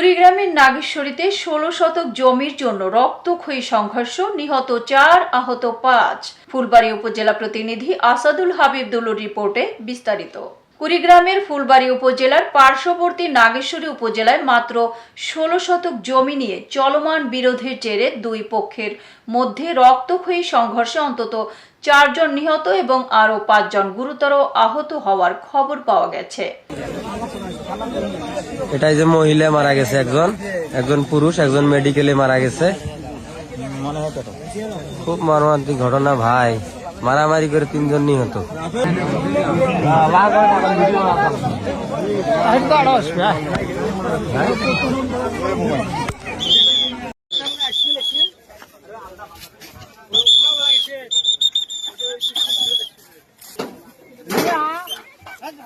কুড়িগ্রামের নাগেশ্বরীতে ষোলো শতক জমির জন্য রক্তক্ষয়ী সংঘর্ষ, নিহত চার আহত পাঁচ। ফুলবাড়ী উপজেলা প্রতিনিধি আসাদুল হাবিবদুলুর রিপোর্টে বিস্তারিত। কুড়িগ্রামের ফুলবাড়ী উপজেলার পার্শ্ববর্তী নাগেশ্বরী উপজেলায় মাত্র ষোলো শতক জমি নিয়ে চলমান বিরোধের জেরে দুই পক্ষের মধ্যে রক্তক্ষয়ী সংঘর্ষে অন্তত চারজন নিহত এবং আরও পাঁচজন গুরুতর আহত হওয়ার খবর পাওয়া গেছে। এটাই যে মহিলা মারা গেছে একজন একজন পুরুষ, একজন মেডিকেলে মারা গেছে। খুব মর্মান্তিক ঘটনা ভাই, মারামারি করে তিনজন নিহত।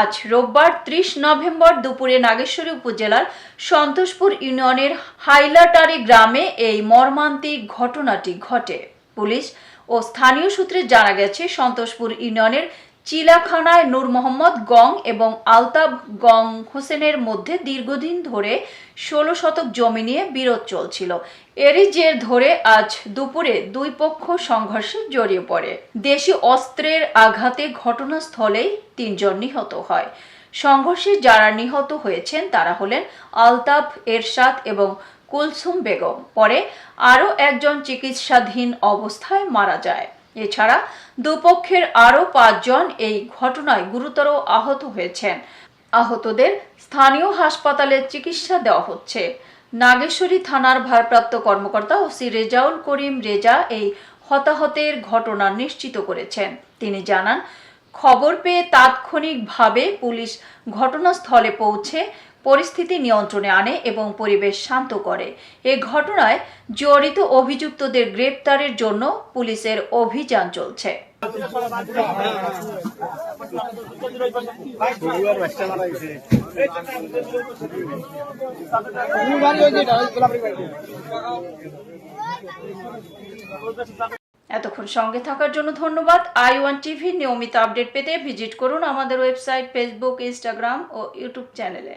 আজ রোববার ত্রিশ নভেম্বর দুপুরে নাগেশ্বরী উপজেলার সন্তোষপুর ইউনিয়নের হাইলাটারি গ্রামে এই মর্মান্তিক ঘটনাটি ঘটে। পুলিশ ও স্থানীয় সূত্রে জানা গেছে, সন্তোষপুর ইউনিয়নের চিলাখানায় নূর মোহাম্মদ গং এবং আলতাব গং হোসেনের মধ্যে দীর্ঘদিন ধরে ষোলো শতক জমি নিয়ে বিরোধ চলছিল। এরই জের ধরে আজ দুপুরে দুই পক্ষ সংঘর্ষে জড়িয়ে পড়ে। দেশি অস্ত্রের আঘাতে ঘটনাস্থলেই তিনজন নিহত হয়। সংঘর্ষে যারা নিহত হয়েছেন তারা হলেন আলতাফ, এরশাদ এবং কুলসুম বেগম। পরে আরও একজন চিকিৎসাধীন অবস্থায় মারা যায়। এছাড়া দুপক্ষের আরও পাঁচজন এই ঘটনায় গুরুতর আহত হয়েছেন। আহতদের স্থানীয় হাসপাতালে চিকিৎসা দেওয়া হচ্ছে। নাগেশ্বরী থানার ভারপ্রাপ্ত কর্মকর্তা ওসি রেজাউল করিম রেজা এই হতাহতের ঘটনা নিশ্চিত করেছেন। তিনি জানান, খবর পেয়ে তাৎক্ষণিকভাবে পুলিশ ঘটনাস্থলে পৌঁছে পরিস্থিতি নিয়ন্ত্রণে আনে এবং পরিবেশ শান্ত করে। এ ঘটনায় জড়িত অভিযুক্তদের গ্রেপ্তারের জন্য পুলিশের অভিযান চলছে। এতক্ষণ সঙ্গে থাকার জন্য ধন্যবাদ। আই ওয়ান টিভি নিয়মিত আপডেট পেতে ভিজিট করুন আমাদের ওয়েবসাইট, ফেসবুক, ইনস্টাগ্রাম ও ইউটিউব চ্যানেলে।